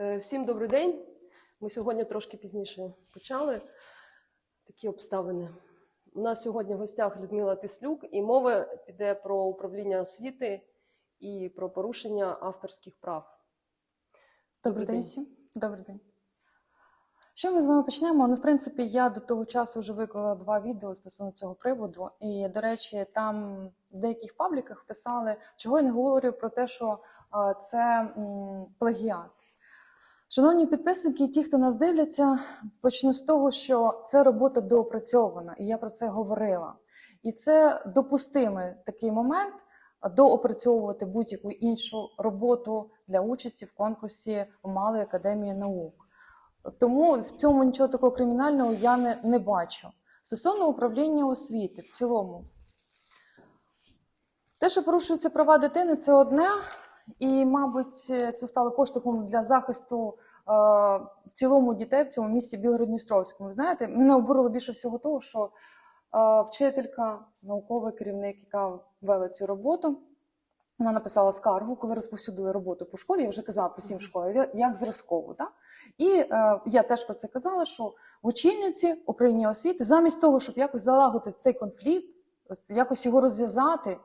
Е, Всім добрий день. Ми сьогодні трошки пізніше почали такі обставини. У нас сьогодні в гостях Людмила Тислюк, і мова піде про управління освіти і про порушення авторських прав. Добрий день. день всім. Добрий день. Що ми з вами почнемо? Ну, в принципі, я до того часу вже виклала два відео стосовно цього приводу. І, до речі, там в деяких пабліках писали, чого я не говорю про те, що це плагіат. Шановні підписники, ті, хто нас дивляться, почну з того, що це робота доопрацьована, і я про це говорила. І це допустимий такий момент доопрацьовувати будь-яку іншу роботу для участі в конкурсі Малої академії наук. Тому в цьому нічого такого кримінального я не, не бачу. Стосовно управління освіти в цілому, те, що порушуються права дитини, це одне, і, мабуть, це стало поштовхом для захисту е, в цілому дітей в цьому місті Білгород-Дністровському. Ви знаєте, мене обурило більше всього того, що е, вчителька, науковий керівник, яка вела цю роботу, вона написала скаргу, коли розповсюдили роботу по школі. Я вже казала по всім школам, як зразкову. Так? І е, я теж про це казала, що в очільниці управління освіти, замість того, щоб якось залагодити цей конфлікт, якось його розв'язати,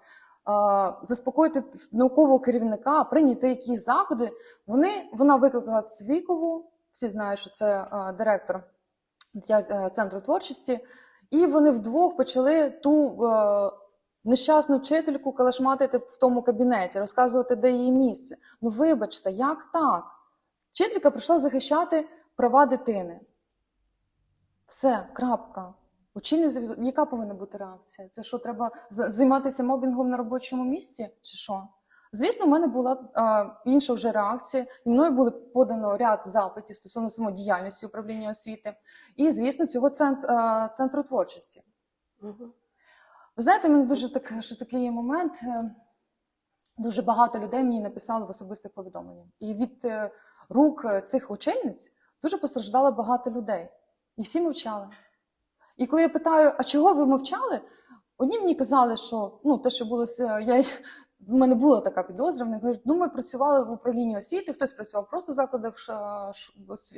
заспокоїти наукового керівника, прийняти якісь заходи, вони, вона викликала Цвікову, всі знають, що це директор е, центру творчості, і вони вдвох почали ту е, нещасну вчительку калашматити в тому кабінеті, розказувати, де її місце. Ну, вибачте, як так? Вчителька прийшла захищати права дитини. Все, крапка. Очільник, яка повинна бути реакція? Це що, треба займатися мобінгом на робочому місці? Чи що? Звісно, в мене була е, інша вже реакція, і мною було подано ряд запитів стосовно самодіяльності управління освіти, і, звісно, цього цент, е, центру творчості. Мгм. Ви знаєте, в мене дуже так, що такий є момент. е, Дуже багато людей мені написали в особистих повідомленнях. І від е, рук е, цих очільниць дуже постраждало багато людей. І всі мовчали. І коли я питаю, а чого ви мовчали? Одні мені казали, що ну, те, що було я, в мене була така підозра, вони кажуть, ну ми працювали в управлінні освіти, хтось працював просто в закладах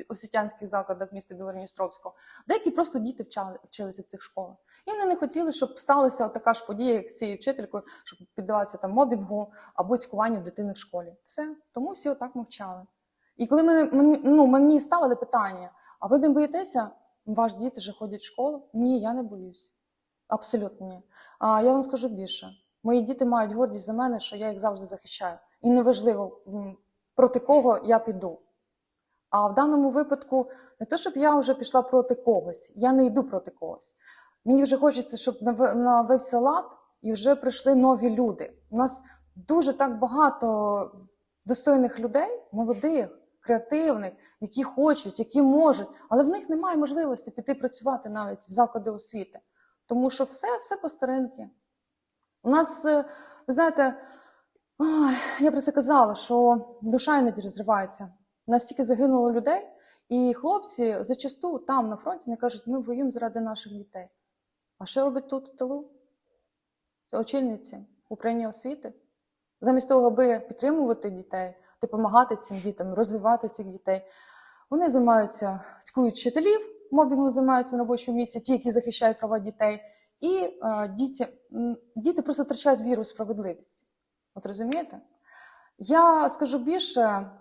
освітянських закладах міста Білорністровського, деякі просто діти вчали, вчилися в цих школах. І вони не хотіли, щоб сталася така ж подія, як з цією вчителькою, щоб піддаватися там мобінгу або цькуванню дитини в школі. Все. Тому всі отак мовчали. І коли мене, мені, ну, мені ставили питання, а ви не боїтеся? Ваші діти вже ходять в школу? Ні, я не боюсь. Абсолютно ні. А я вам скажу більше: мої діти мають гордість за мене, що я їх завжди захищаю. І неважливо, проти кого я піду. А в даному випадку не то, щоб я вже пішла проти когось, я не йду проти когось. Мені вже хочеться, щоб нав- навився лад і вже прийшли нові люди. У нас дуже так багато достойних людей, молодих, креативних, які хочуть, які можуть, але в них немає можливості піти працювати навіть в заклади освіти. Тому що все, все по старинки. У нас, е, ви знаєте, я про це казала, що душа іноді розривається. У нас стільки загинуло людей, і хлопці зачасту там на фронті вони кажуть, ми воюємо заради наших дітей. А що робить тут в тилу? Очільниці управління освіти? Замість того, аби підтримувати дітей, допомагати цим дітям, розвивати цих дітей, вони займаються, цькують вчителів, мобінгом займаються на робочому місці, ті, які захищають права дітей, і е, діти, діти просто втрачають віру у справедливість. От розумієте? Я скажу більше,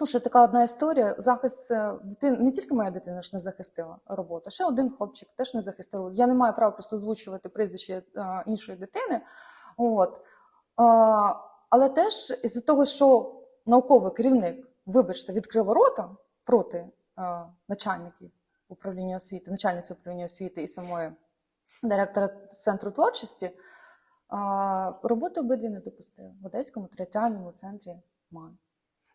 ну, що така одна історія. Захист е, дитини, не тільки моя дитина ж не захистила роботу, ще один хлопчик теж не захистив роботу. Я не маю права просто озвучувати прізвище е, іншої дитини. От. А, але теж із-за того, що науковий керівник, вибачте, відкрив рота проти е, начальників управління освіти, начальниці управління освіти і самої директора центру творчості, а, роботи обидві не допустили в Одеському територіальному центрі МАН.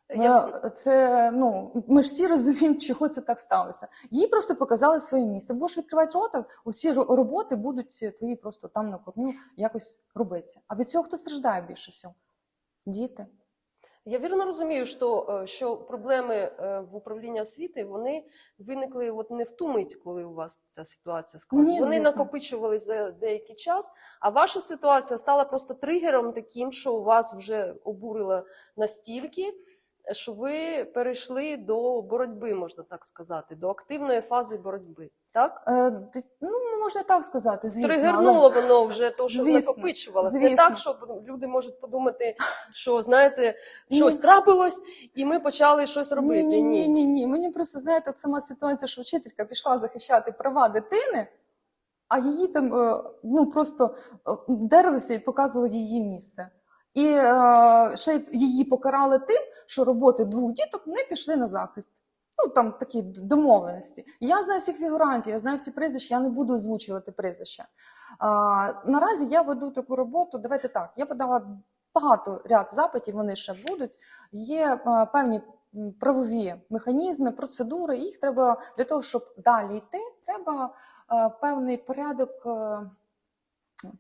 Я- Е, Це ну ми ж всі розуміємо, чого це так сталося. Їй просто показали своє місце. Будеш відкривати рота, усі роботи будуть твої просто там на корню якось робитися. А від цього хто страждає більше всього? Діти. Я вірно розумію, що, е, що проблеми е, в управлінні освіти вони виникли от не в ту мить, коли у вас ця ситуація склалася. Вони звісно. накопичувалися за деякий час, а ваша ситуація стала просто тригером таким, що вас вже обурила настільки, що ви перейшли до боротьби, можна так сказати, до активної фази боротьби. Так? Е, ну, можна так сказати, звісно. Тригернуло воно вже то, що Звісно, накопичувалось. Не так, що люди можуть подумати, що знаєте, Ні. щось трапилось, і ми почали щось робити. Ні, ні, ні, ні. Мені просто знаєте, от сама ситуація, що вчителька пішла захищати права дитини, а її там е, ну просто е, дерлися і показували її місце. І е, ще її покарали тим, що роботи двох діток не пішли на захист. Ну там такі домовленості. Я знаю всіх фігурантів, я знаю всі прізвища, я не буду озвучувати прізвища. А, наразі я веду таку роботу. Давайте так. Я подала багато ряд запитів, вони ще будуть. Є е, певні правові механізми, процедури. Їх треба для того, щоб далі йти, треба е, певний порядок е,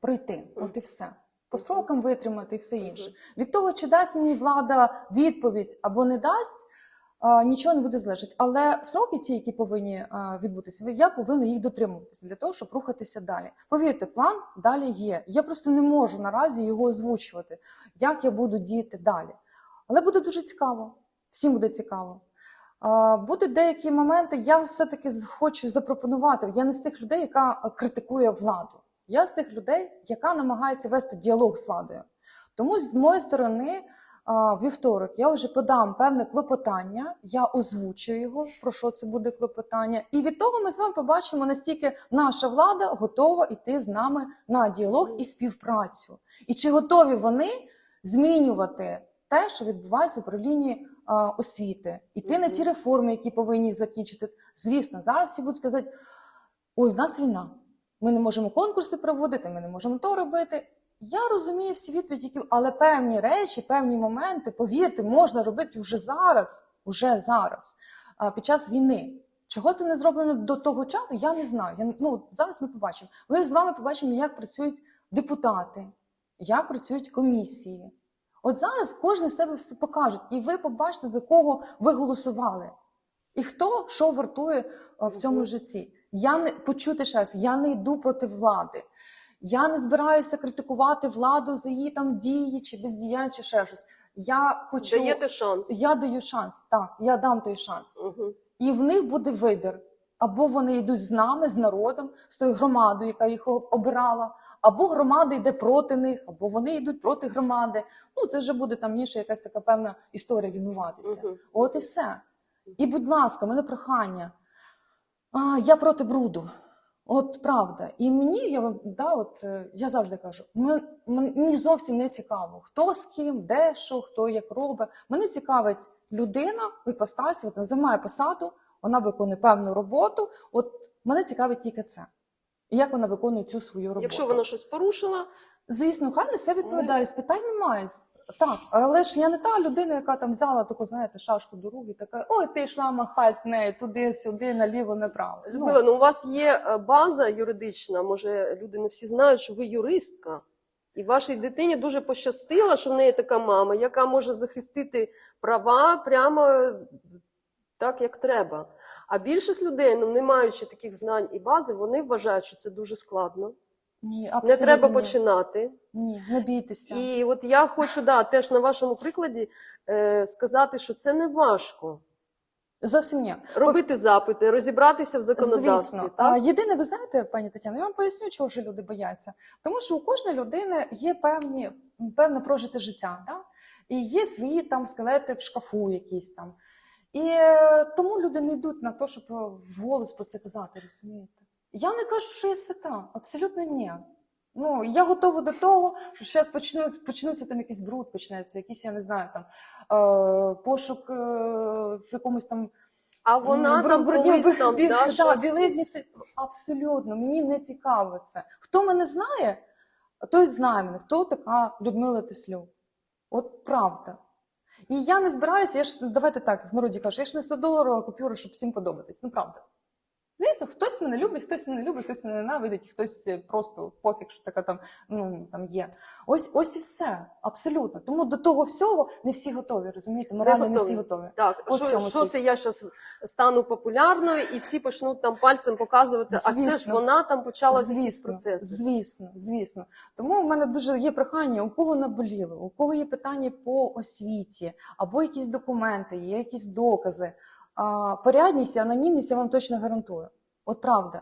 пройти. От і все. По строкам витримати і все інше. Від того, чи дасть мені влада відповідь або не дасть, нічого не буде залежати. Але сроки, ті, які повинні відбутися, я повинна їх дотримуватися для того, щоб рухатися далі. Повірте, план далі є. Я просто не можу наразі його озвучувати, як я буду діяти далі. Але буде дуже цікаво. Всім буде цікаво. Будуть деякі моменти, я все-таки хочу запропонувати. Я не з тих людей, яка критикує владу. Я з тих людей, яка намагається вести діалог з владою. Тому з моєї сторони, вівторок я вже подам певне клопотання, я озвучу його, про що це буде клопотання. І від того ми з вами побачимо, настільки наша влада готова йти з нами на діалог і співпрацю. І чи готові вони змінювати те, що відбувається в управлінні освіти, іти на ті реформи, які повинні закінчити. Звісно, зараз всі будуть казати: ой, в нас війна. Ми не можемо конкурси проводити, ми не можемо то робити. Я розумію всі відповіді, але певні речі, певні моменти, повірте, можна робити вже зараз, уже зараз, під час війни. Чого це не зроблено до того часу? Я не знаю. Я, ну, зараз ми побачимо. Ми з вами побачимо, як працюють депутати, як працюють комісії. От зараз кожен з себе все покаже, і ви побачите, за кого ви голосували, і хто що вартує в цьому житті. Я не почути ще раз, я не йду проти влади. Я не збираюся критикувати владу за її там дії чи бездіяння, чи ще щось. Я хочу Даєте шанс. я даю шанс. Так, я дам той шанс. Угу. І в них буде вибір. Або вони йдуть з нами, з народом, з тою громадою, яка їх обирала, або громада йде проти них, або вони йдуть проти громади. Ну це вже буде там ніша якась така певна історія відбуватися. Угу. От і все. І, будь ласка, мене прохання. А, я проти бруду. От правда. І мені я да, от е, я завжди кажу: мені зовсім не цікаво, хто з ким, де що, хто як робить. Мене цікавить людина в іпостасі, вона займає посаду, вона виконує певну роботу. От мене цікавить тільки це. І як вона виконує цю свою роботу. Якщо вона щось порушила, Звісно, хай несе відповідальність, питань немає. Так, але ж я не та людина, яка там взяла таку, знаєте, шашку до рук і така, ой, пішла махати нею туди-сюди, наліво, направо. Ну, Людмила, ну у вас є е, база юридична, може люди не всі знають, що ви юристка. І вашій дитині дуже пощастило, що в неї така мама, яка може захистити права прямо так, як треба. А більшість людей, ну не маючи таких знань і бази, вони вважають, що це дуже складно. Ні, абсолютно. Не треба починати. Ні, не бійтеся. І от я хочу да, теж на вашому прикладі е, сказати, що це не важко. Зовсім ні. Робити запити, розібратися в законодавстві. Звісно. Так? єдине, ви знаєте, пані Тетяно, я вам поясню, чого ж люди бояться. Тому що у кожної людини є певні, певне прожите життя, да? і є свої там скелети в шкафу якісь там. І е, тому люди не йдуть на те, щоб вголос про це казати, розумієте? Я не кажу, що я свята, абсолютно ні. Ну, я готова до того, що зараз почнуть, почнуться там якийсь бруд, почнеться, якийсь, я не знаю, там е, пошук е, в якомусь там А вона Бр- там колись там бі- да, да, білизні, все абсолютно. Мені не цікаво це. Хто мене знає, той знає мене, хто така Людмила Теслюк. От правда. І я не збираюся, я ж давайте так, в народі кажу, я ж не 100 доларова купюра, щоб всім подобатись. Ну правда. Звісно, хтось мене любить, хтось мене любить, хтось мене ненавидить, хтось е, просто пофіг, що така там ну там є. Ось ось і все, абсолютно. Тому до того всього не всі готові, розумієте? Морально не, всі готові. Так, От що, цьому що це я зараз стану популярною, і всі почнуть там пальцем показувати, а це ж вона там почала Звісно, процеси. звісно, звісно. Тому в мене дуже є прохання, у кого наболіло, у кого є питання по освіті, або якісь документи, є якісь докази. А, порядність і анонімність я вам точно гарантую. От правда.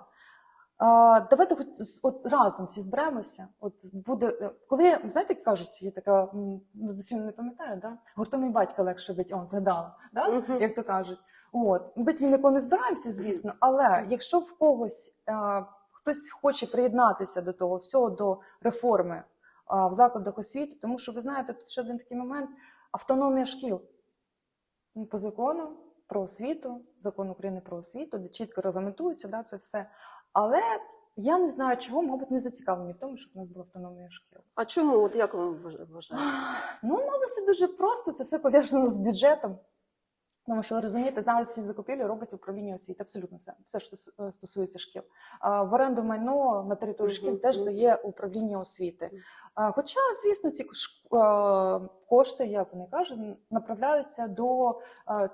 Давайте хоч от разом всі зберемося. От буде, е, коли знаєте, як кажуть, є така ну, доцільно не пам'ятаю, да? гуртом і батька легше бить, он згадала, да? Мгм. як то кажуть. От бить ми ніколи не збираємося, звісно, але якщо в когось е, хтось хоче приєднатися до того всього, до реформи е, в закладах освіти, тому що ви знаєте, тут ще один такий момент автономія шкіл Ну, по закону про освіту, закон України про освіту, де чітко регламентується да, це все. Але я не знаю, чого, мабуть, не зацікавлені в тому, щоб у нас була автономія шкіл. А чому? От як вам вважає? вважаєте? Ну, мабуть, це дуже просто, це все пов'язано з бюджетом. Тому що розумієте, зараз всі закупівлі робить управління освіти, абсолютно все, все що е, стосується шкіл. В оренду майно на території шкіл теж здає управління освіти. Хоча, звісно, ці кошти, як вони кажуть, направляються до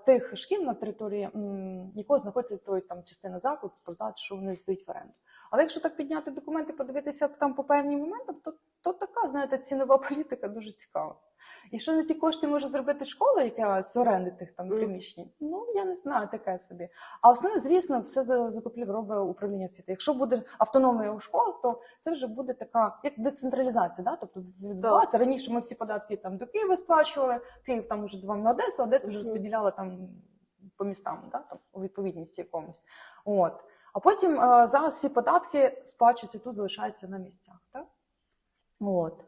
тих шкіл на території, якого знаходиться той там частина закладу, спортзал, що вони здають в оренду. Але якщо так підняти документи, подивитися там по певним моментам, то, то така, знаєте, цінова політика дуже цікава. І що на ті кошти може зробити школа, яка з оренди тих там приміщень? Ну я не знаю, таке собі. А основне, звісно, все за закупівлю робить управління освіти. Якщо буде автономія у школ, то це вже буде така як децентралізація. Да? Тобто відбулася раніше ми всі податки там до Києва сплачували, Київ там уже давав на Одесу, Одеса вже розподіляла там по містам, да? там, у відповідності якомусь. От. А потім е, зараз всі податки сплачуються тут, залишаються на місцях. Так? От.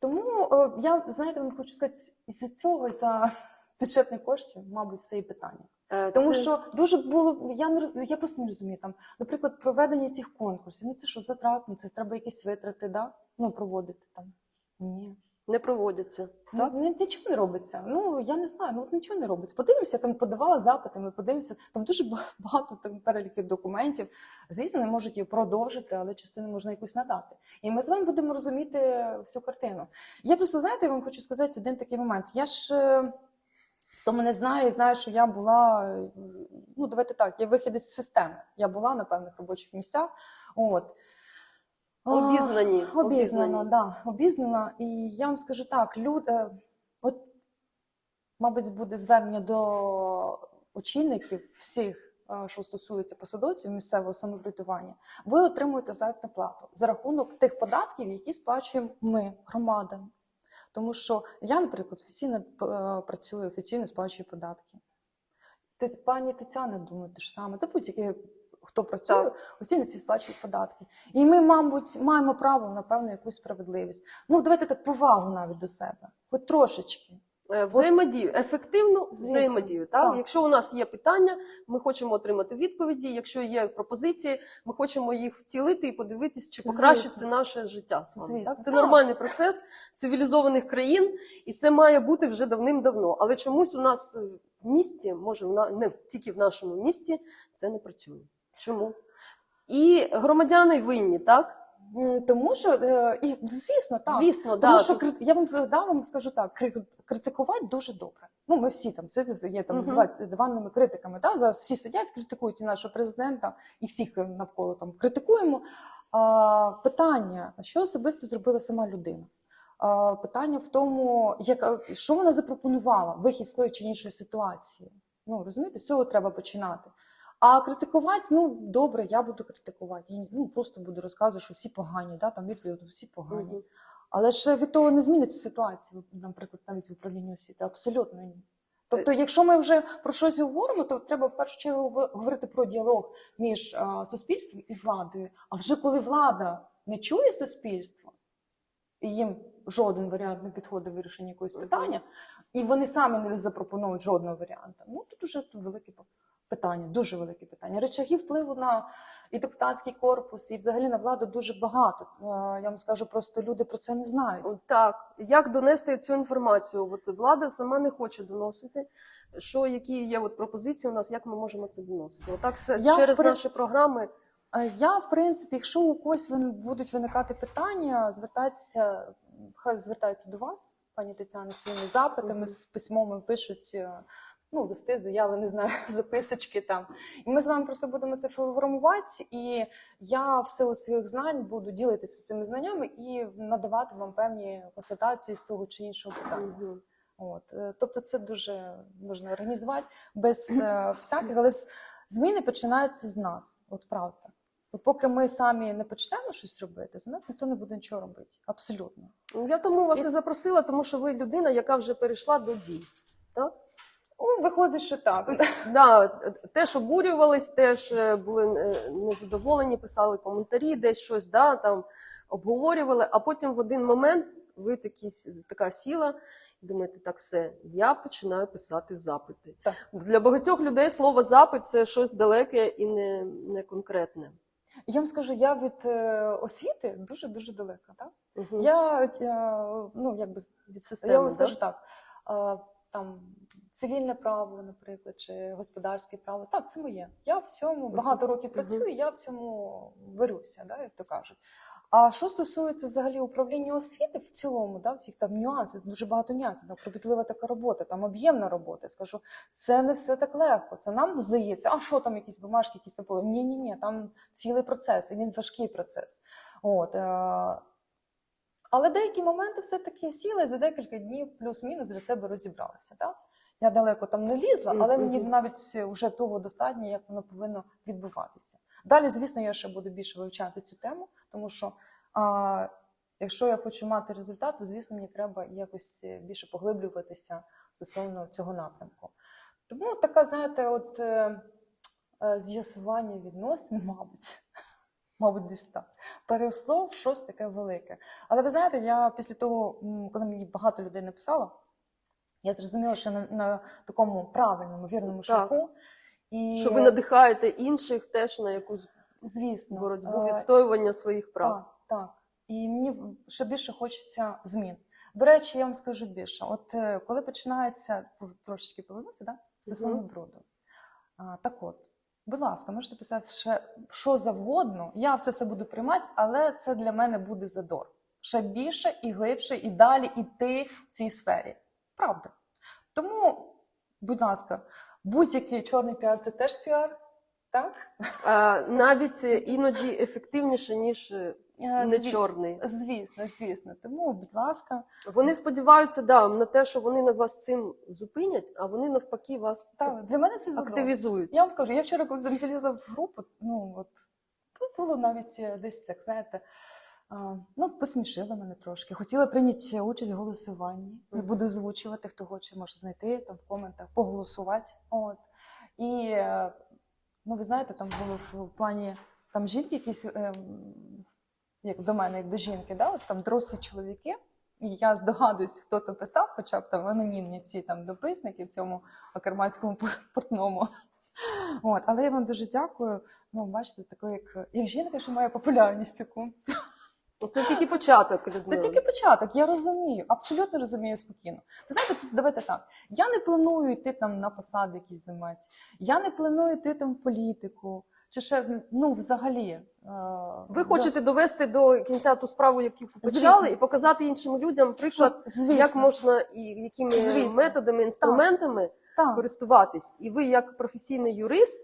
Тому е, я, знаєте, вам хочу сказати, із цього, із-за бюджетних коштів, мабуть, все і питання. Е, Тому це- що дуже було, я не я просто не розумію там, наприклад, проведення цих конкурсів. Ну це що затратно, це треба якісь витрати, да? ну проводити там. Ні. Не проводяться. Так? Ну, нічого не робиться. Ну я не знаю, ну от нічого не робиться. Подивимося, там подавала запити, ми подивимося. Там дуже багато там переліків документів. Звісно, не можуть її продовжити, але частину можна якусь надати. І ми з вами будемо розуміти всю картину. Я просто знаєте, я вам хочу сказати один такий момент. Я ж. е, Хто мене знає, знає, що я була, е, ну давайте так, я вихідець з системи. Я була на певних робочих місцях. От. Обізнані. Обізнана, да, обізнана. І я вам скажу так: люд, е, от, мабуть, буде звернення до очільників всіх, е, що стосується посадовців місцевого самоврядування. Ви отримуєте заробітну плату за рахунок тих податків, які сплачуємо ми, громадами. Тому що я, наприклад, офіційно е, працюю, офіційно сплачую податки. Пані Тетяна, думаю, те ж саме. Та будь-який, хто працює, Так. офіційно всі сплачують податки. І ми, мабуть, маємо право на певну якусь справедливість. Ну, давайте так повагу навіть до себе, хоч трошечки. Е, Взаємодію, ефективну Звісно, взаємодію. Так? так. Якщо у нас є питання, ми хочемо отримати відповіді. Якщо є пропозиції, ми хочемо їх втілити і подивитись, чи покращиться наше життя з вами. Так? Це так. нормальний процес цивілізованих країн, і це має бути вже давним-давно. Але чомусь у нас в місті, може, не тільки в нашому місті, це не працює. Чому? І громадяни винні, так? Тому що, е, і, звісно, так. Звісно, Тому да, що тут- я вам да, вам скажу так: кри- критикувати дуже добре. Ну, ми всі там сидимо, є там звати диванними критиками. Да? Зараз всі сидять, критикують і нашого президента, і всіх навколо там критикуємо. А, питання: що особисто зробила сама людина? А, питання в тому, яка що вона запропонувала вихід з тої чи іншої ситуації. Ну розумієте, з цього треба починати. А критикувати, ну добре, я буду критикувати. Я, ну просто буду розказувати, що всі погані, да, там відповідь, всі погані. Мгм. Але ж від того не зміниться ситуація, наприклад, навіть в управлінні освіти. Абсолютно ні. Тобто, якщо ми вже про щось говоримо, то треба в першу чергу говорити про діалог між а, суспільством і владою. А вже коли влада не чує суспільство, і їм жоден варіант не підходить вирішення якогось питання, і вони самі не запропонують жодного варіанта, ну тут уже велике питання, дуже велике питання. Речаги впливу на і депутатський корпус, і взагалі на владу дуже багато. Е, Я вам скажу, просто люди про це не знають. Так, як донести цю інформацію? От влада сама не хоче доносити. Що які є от пропозиції у нас, як ми можемо це доносити? Отак це Я через при- наші програми. Е, Я, в принципі, якщо у когось будуть виникати питання, звертайтеся, хай звертаються до вас, пані Тетяна, своїми запитами, Мгм. з письмовими пишуть е, ну, листи, заяви, не знаю, записочки там. І ми з вами просто будемо це формувати. І я в силу своїх знань буду ділитися цими знаннями і надавати вам певні консультації з того чи іншого питання. От, е, тобто це дуже можна організувати без е, всяких, але зміни починаються з нас, от правда. От поки ми самі не почнемо щось робити, за нас ніхто не буде нічого робити. Абсолютно. Я тому вас І- і запросила, тому що ви людина, яка вже перейшла до дій. Так? О, виходить, що так. Тобто, да, теж обурювались, теж були е, незадоволені, писали коментарі, десь щось да, там обговорювали, а потім в один момент ви такі, така сіла і думаєте, так все, я починаю писати запити. Так. Для багатьох людей слово запит це щось далеке і не, не конкретне. Я вам скажу, я від е, освіти дуже дуже далека. Так? Угу. Я, я ну якби Від системи. я вам да? скажу так. е, Там цивільне право, наприклад, чи господарське право. Так, це моє. Я в цьому багато років працюю, я в цьому варюся, да, як то кажуть. А що стосується взагалі управління освіти в цілому, да, всіх там нюансів, дуже багато нюансів, там кропітлива така робота, там об'ємна робота. Я скажу, це не все так легко. Це нам здається, а що там якісь бумажки, якісь там були. Ні, ні, ні, там цілий процес, і він важкий процес. От, е, але деякі моменти все-таки сіли за декілька днів, плюс-мінус для себе розібралися. Так? Я далеко там не лізла, але мені навіть вже того достатньо, як воно повинно відбуватися. Далі, звісно, я ще буду більше вивчати цю тему, тому що а, якщо я хочу мати результат, то звісно мені треба якось більше поглиблюватися стосовно цього напрямку. Тому така, знаєте, от е, е, з'ясування відносин, мабуть, мабуть, десь так, переросло в щось таке велике. Але ви знаєте, я після того, коли мені багато людей написало, я зрозуміла, що на, на такому правильному, вірному шляху. І, Що ви надихаєте інших теж на якусь звісно, боротьбу, е, відстоювання своїх прав. Так, так. І мені ще більше хочеться змін. До речі, я вам скажу більше. От е, коли починається трошечки повернуся, да? стосовно Мгм. бруду. А, так от, будь ласка, можете писати ще що завгодно. Я це все буду приймати, але це для мене буде задор. Ще більше і глибше, і далі йти в цій сфері. Правда. Тому, будь ласка, будь-який чорний піар це теж піар. Так? А, навіть іноді ефективніше, ніж е, Е, не зві- чорний. Звісно, звісно. Тому, будь ласка, Вони сподіваються да, на те, що вони на вас цим зупинять, а вони навпаки вас так, для мене це активізують. Я вам кажу, я вчора, коли залізла в групу, ну от було навіть е, десь так, знаєте, ну, посмішила мене трошки. Хотіла прийняти участь в голосуванні. Не буду озвучувати, хто хоче, може знайти там в коментах, поголосувати. От. І е, ну, ви знаєте, там було в плані там жінки якісь, ем, як до мене, як до жінки, да? от, там дорослі чоловіки. І я здогадуюсь, хто то писав, хоча б там анонімні всі там дописники в цьому акарматському портному. От, але я вам дуже дякую. Ну, бачите, таку, як, як жінка, що має популярність таку. Це тільки початок. Це тільки початок, я розумію, абсолютно розумію спокійно. Ви знаєте, тут давайте так. Я не планую йти там на посади якісь займати. Я не планую йти там в політику. Чи ще ну взагалі. е, Ви да. хочете довести до кінця ту справу, яку почали, Звісно. і показати іншим людям приклад, звісно, як можна і якими Звісно. методами, інструментами так, користуватись. І ви, як професійний юрист,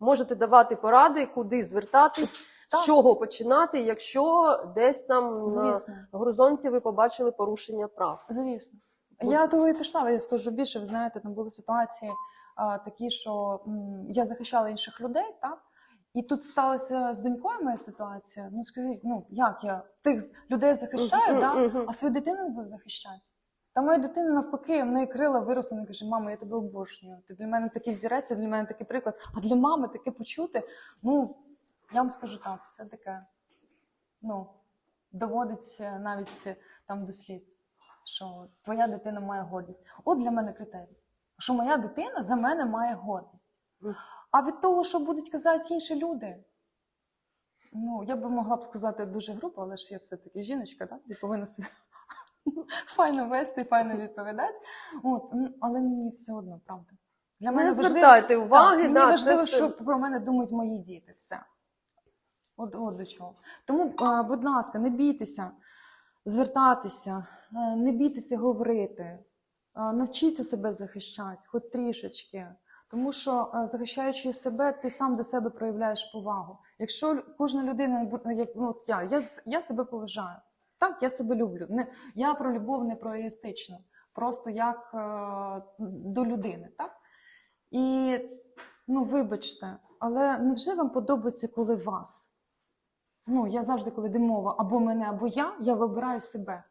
можете давати поради, куди звертатись, Так. з чого починати, якщо десь там на горизонті ви побачили порушення прав. Звісно. От. Я того і пішла, я скажу більше, ви знаєте, там були ситуації а, такі, що м, я захищала інших людей, так? І тут сталася з донькою моя ситуація. Ну скажіть, ну як я тих людей захищаю, Мгм, да? мгм. а свою дитину не буду захищати. Та моя дитина навпаки, в неї крила виросла, вона каже, мамо, я тебе обожнюю. Ти для мене такий зірець, для мене такий приклад. А для мами таке почути. Ну, я вам скажу так, це таке, ну, доводиться навіть е, там до сліз, що твоя дитина має гордість. От для мене критерій. Що моя дитина за мене має гордість. А від того, що будуть казати інші люди, Ну, я би могла б сказати дуже грубо, але ж я все-таки жіночка, да? і повинна себе файно вести, файно відповідати. От, але мені все одно, правда. Для Не важливо- звертайте уваги, так, мені да, це важливо, все- що про мене думають мої діти. Все. От, от до чого. Тому, будь ласка, не бійтеся звертатися, е, не бійтеся говорити, навчіться себе захищати, хоч трішечки. Тому що е, захищаючи себе, ти сам до себе проявляєш повагу. Якщо кожна людина як ну, от я, я, я себе поважаю. Так, я себе люблю. Не, я про любов не про егоїстичну, просто як е, до людини. Так? І ну, вибачте, але невже вам подобається, коли вас? Ну, я завжди, коли йде мова або мене, або я, я вибираю себе.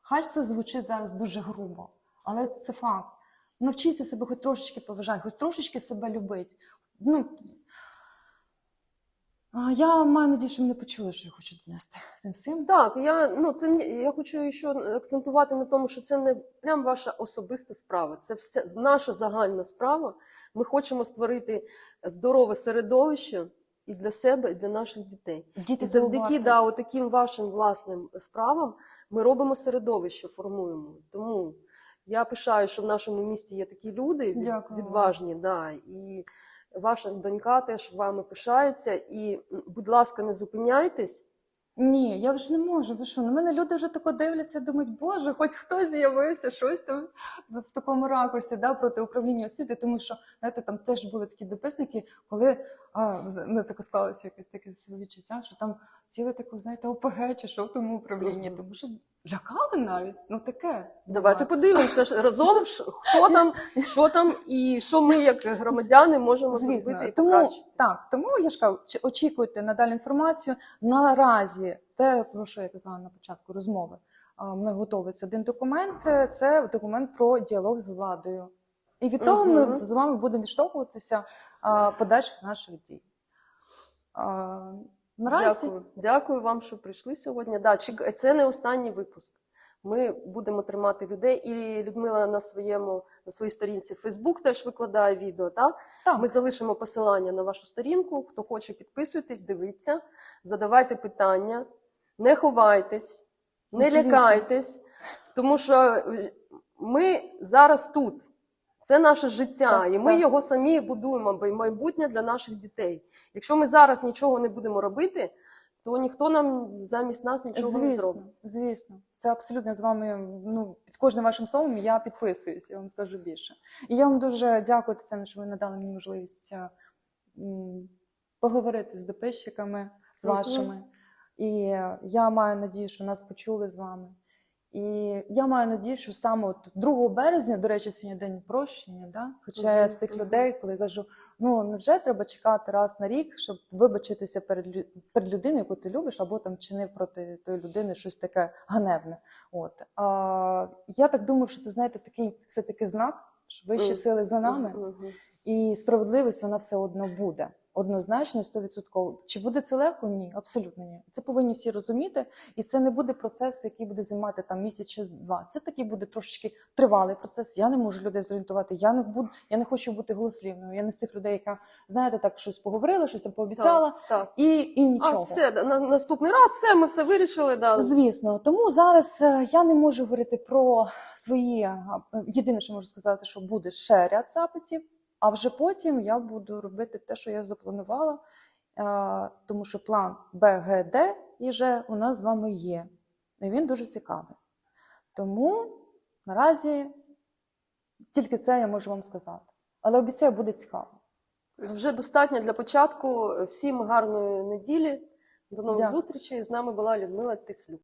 Хай це звучить зараз дуже грубо, але це факт. Навчіться себе хоч трошечки поважати, хоч трошечки себе любити. Ну, я маю надію, що мене почули, що я хочу донести цим всім. Так, я, ну, це, я хочу ще акцентувати на тому, що це не прям ваша особиста справа, це все наша загальна справа. Ми хочемо створити здорове середовище і для себе, і для наших дітей. Діти І завдяки да, таким вашим власним справам ми робимо середовище, формуємо. Тому я пишаю, що в нашому місті є такі люди від- Дякую відважні. Да, і ваша донька теж вами пишається. І, будь ласка, не зупиняйтесь. Ні, я вже не можу. Ви що? На мене люди вже тако дивляться, думають, боже, хоч хтось з'явився, щось там в такому ракурсі, да, проти управління освіти, тому що знаєте, там теж були такі дописники, коли а, не таке склалося якесь таке відчуття, що там ціле таке, знаєте, ОПГ чи що в тому управлінні, тому що лякали навіть. Ну таке. Давайте подивимося разом, хто там, що там, і що ми, як громадяни, можемо Звісно, зробити тому так, тому я ж кажу, очікуйте надалі інформацію. Наразі те, про що я казала на початку розмови, мною готовиться один документ. е, Це документ про діалог з владою. І від того ми з вами будемо відштовхуватися подальших наших дій. Наразі Дякую. Дякую вам, що прийшли сьогодні. Да, це не останній випуск. Ми будемо тримати людей. І Людмила на своєму на своїй сторінці Facebook теж викладає відео. Так так, ми залишимо посилання на вашу сторінку. Хто хоче, підписуйтесь, дивіться, задавайте питання, не ховайтесь, не Звісно. лякайтесь, тому що е, ми зараз тут. Це наше життя, Так, і ми так. його самі будуємо, бо й майбутнє для наших дітей. Якщо ми зараз нічого не будемо робити, то ніхто нам замість нас нічого не зробить. звісно, це абсолютно з вами. Ну під кожним вашим словом я підписуюсь, я вам скажу більше. І я вам дуже дякую, Тетяна, що ви надали мені можливість е, поговорити з дописчиками, з вашими. І я маю надію, що нас почули з вами. І я маю надію, що саме от 2 березня, до речі, сьогодні день прощення, да? хоча я з тих людей, коли кажу, ну невже треба чекати раз на рік, щоб вибачитися перед, перед людиною, яку ти любиш, або там чинив проти тої людини щось таке ганебне. От. А, я так думаю, що це, знаєте, такий все-таки знак, що вищі Мгм. сили за нами. Мгм, мгм. І справедливість вона все одно буде. Однозначно, 100%. Чи буде це легко? Ні, абсолютно ні. Це повинні всі розуміти. І це не буде процес, який буде займати там місяць чи два. Це такий буде трошечки тривалий процес. Я не можу людей зорієнтувати. Я не буду, я не хочу бути голослівною. Я не з тих людей, яка знаєте, так щось поговорила, щось там пообіцяла, Так, так. і, і нічого. А все, на наступний раз все, ми все вирішили. Да. Звісно, тому зараз е, я не можу говорити про свої. Єдине, що можу сказати, що буде ще ряд запитів, а вже потім я буду робити те, що я запланувала, е, тому що план БГД вже у нас з вами є. І він дуже цікавий. Тому наразі тільки це я можу вам сказати. Але обіцяю, буде цікаво. Вже достатньо для початку. Всім гарної неділі. До нових Дякую. зустрічей. З нами була Людмила Тислюк.